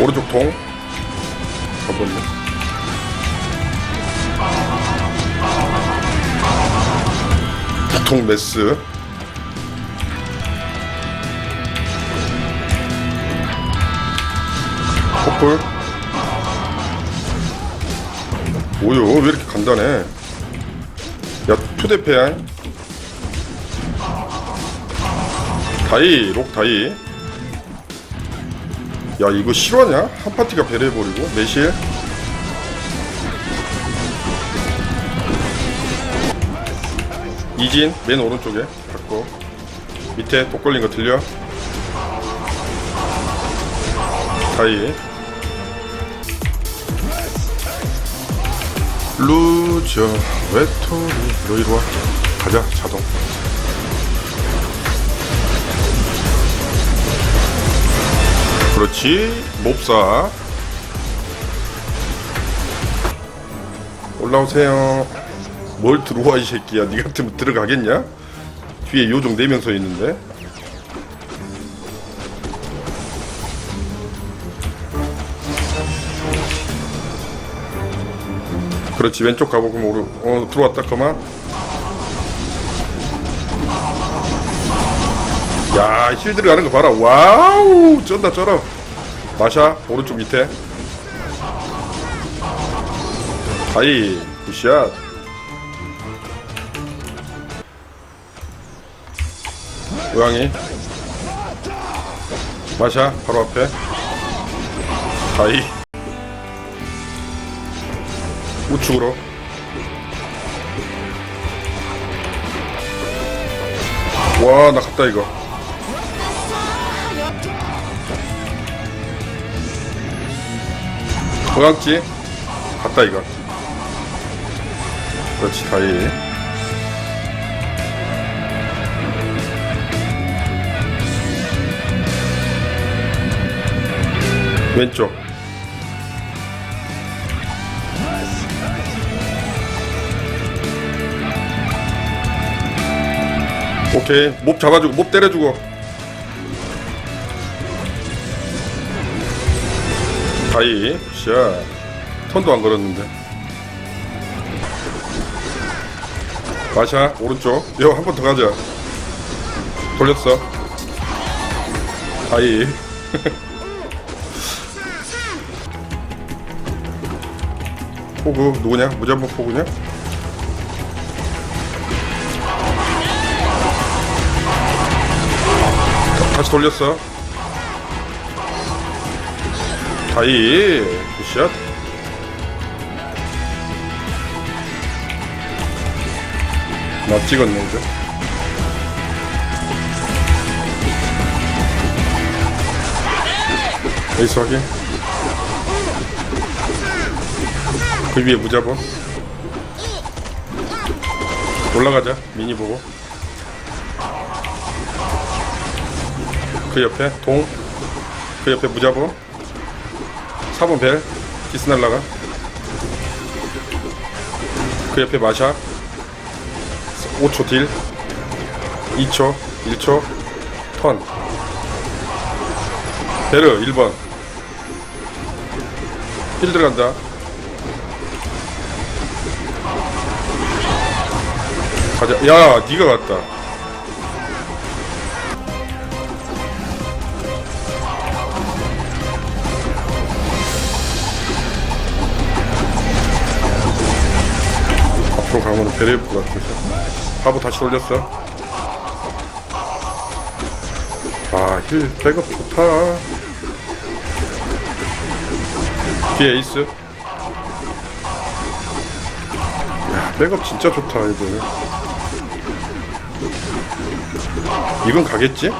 오른쪽 통 가버리네 통 메스. 커플. 뭐요 왜 이렇게 간단해? 야 투대패야 다이 록 다이 야 이거 실화냐? 한 파티가 배려해버리고. 매실. 이진 맨 오른쪽에. 갖고 밑에 독 걸린 거 들려? 다이. 루저 외톨이 너 이리 와. 가자 자동 그렇지. 몹사. 올라오세요. 뭘 들어와 이 새끼야. 니 같으면 들어가겠냐? 뒤에 요정 4명 서 있는데. 그렇지. 왼쪽 가보고 오르 어 들어왔다. 그만 야, 힐 들어가는 거 봐라. 와우, 쩐다, 쩔어. 마샤, 오른쪽 밑에. 하이, 굿샷. 고양이. 마샤, 바로 앞에. 하이. 우측으로. 와, 나 갔다, 이거. 고양지? 갔다 이거. 그렇지 다이 왼쪽. 오케이. 몹 잡아주고 몹 때려주고. 다이 샷 턴도 안 걸었는데. 마샤 오른쪽. 이거 한번 더 가자. 돌렸어. 다이. 포그 누구냐? 무자부 포그냐? 다시 돌렸어. 다이 굿샷. 나 찍었네 이제. 에이스 확인. 그 위에 무자본 올라가자 미니 보고. 그 옆에 동. 그 옆에 무자본 4번 벨 디스 날라가? 그 옆에 마샤? 5초 딜? 2초? 1초? 턴? 베르 1번. 힐 들어간다. 가자. 야 니가 갔다 앞으로 가면 베레프 같아서 바보 다시 돌렸어. 아힐 백업 좋다. 뒤에 에이스. 야 백업 진짜 좋다 애들 이건 가겠지?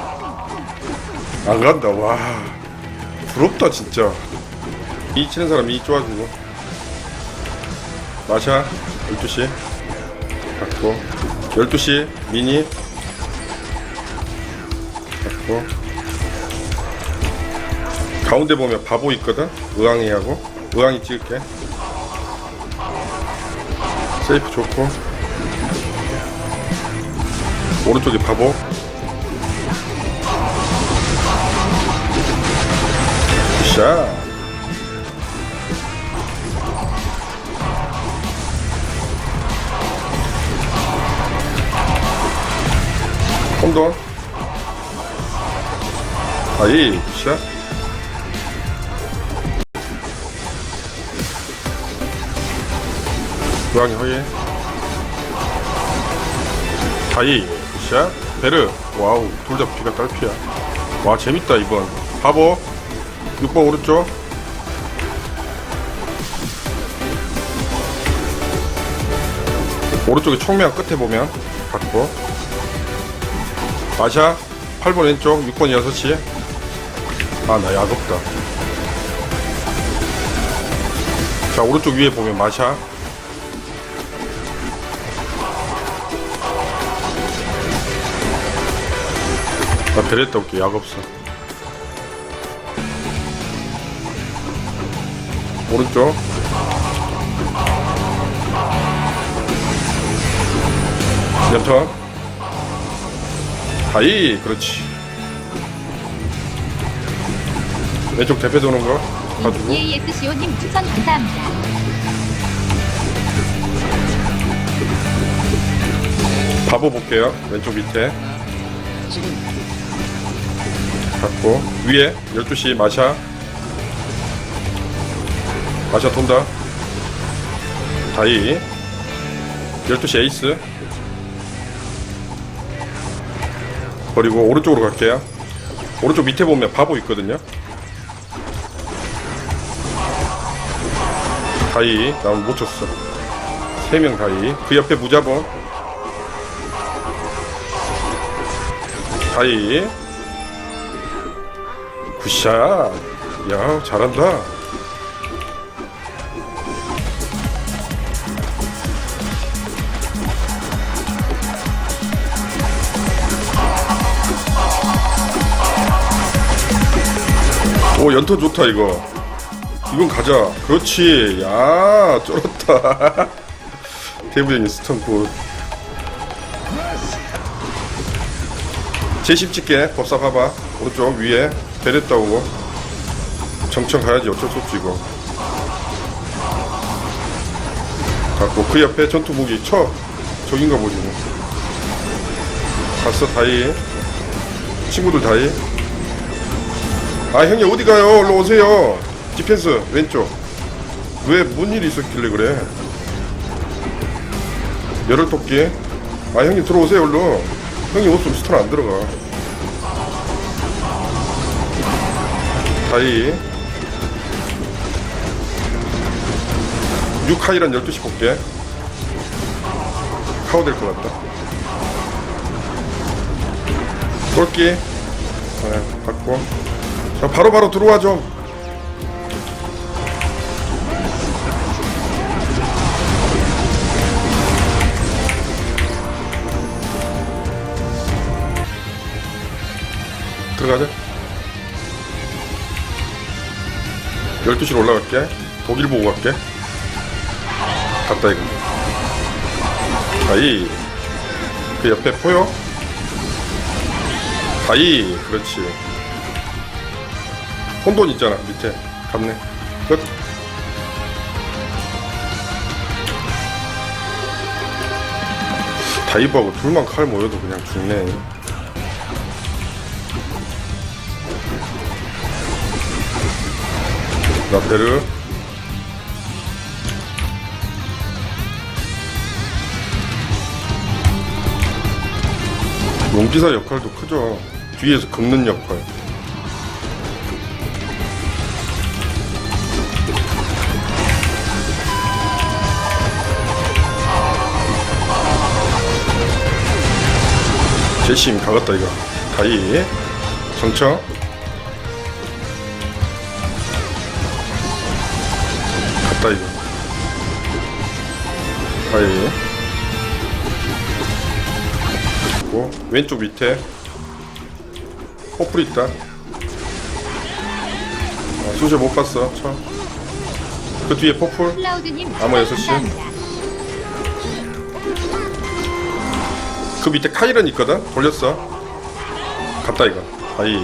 안 간다. 와 부럽다 진짜. 이 치는 사람 이 좋아지고. 마샤 12시. 갖고. 12시 미니. 갖고. 가운데 보면 바보 있거든? 의왕이하고. 의왕이 찍을게. 세이프 좋고. 오른쪽에 바보. 굿샷 아이 샷 고양이 허예 다이 샷 베르. 와우 둘다 피가 딸피야. 와 재밌다 이번. 바보. 6번 오른쪽. 오른쪽에 총명 끝에 보면 받고 마샤 8번 왼쪽 6번 6시 아나 야겁다. 자 오른쪽 위에 보면 마샤. 나 베레타 올게. 약 없어. 오른쪽. 연턴. 하이 그렇지 왼쪽 대패 도는 거 가지고. EASCO님 추천 감사합니다. 바보 볼게요. 왼쪽 밑에. 갖고. 위에 12시 마샤. 마샤 돈다. 다이. 12시 에이스. 그리고 오른쪽으로 갈게요. 오른쪽 밑에 보면 바보 있거든요 다이 나 못 쳤어. 3명 다이. 그 옆에 무자본. 다이. 굿샷. 야 잘한다. 오 연터 좋다 이거 이건 가자. 그렇지. 야 쩔었다. 대부형이 스턴굿. 제10 찍게. 법사 봐봐. 오른쪽 위에. 베레타 오고. 정청 가야지. 어쩔 수 없지 이거. 갖고 그 옆에 전투 무기 쳐. 저긴가 보지 뭐. 갔어 다이. 친구들 다이. 아 형님 어디 가요? 얼른 오세요 디펜스 왼쪽. 왜 뭔 일이 있었길래 그래? 열혈 토끼. 아 형님 들어오세요 얼른. 형님 없으면 스턴 안 들어가. 다이 6하이란 12시 볼게. 카우 될것 같다. 똘끼. 네, 받고. 자 바로바로 들어와 좀 들어가자. 12시로 올라갈게. 독일 보고 갈게. 갔다 이거. 다이. 그 옆에 포요? 다이. 그렇지. 혼돈 있잖아 밑에. 갔네. 끝. 다이브하고 둘만 칼 모여도 그냥 죽네 나페르 용기사 역할도 크죠. 뒤에서 긁는 역할. 제심 가갔다 이거. 다이. 정청 다이 고 왼쪽 밑에 퍼플 있다. 아, 수제 못 봤어 쳐그 뒤에 퍼플? 아마 추천 여섯 시. 감사합니다. 그 밑에 카이런 있거든? 돌렸어. 갔다 이거. 다이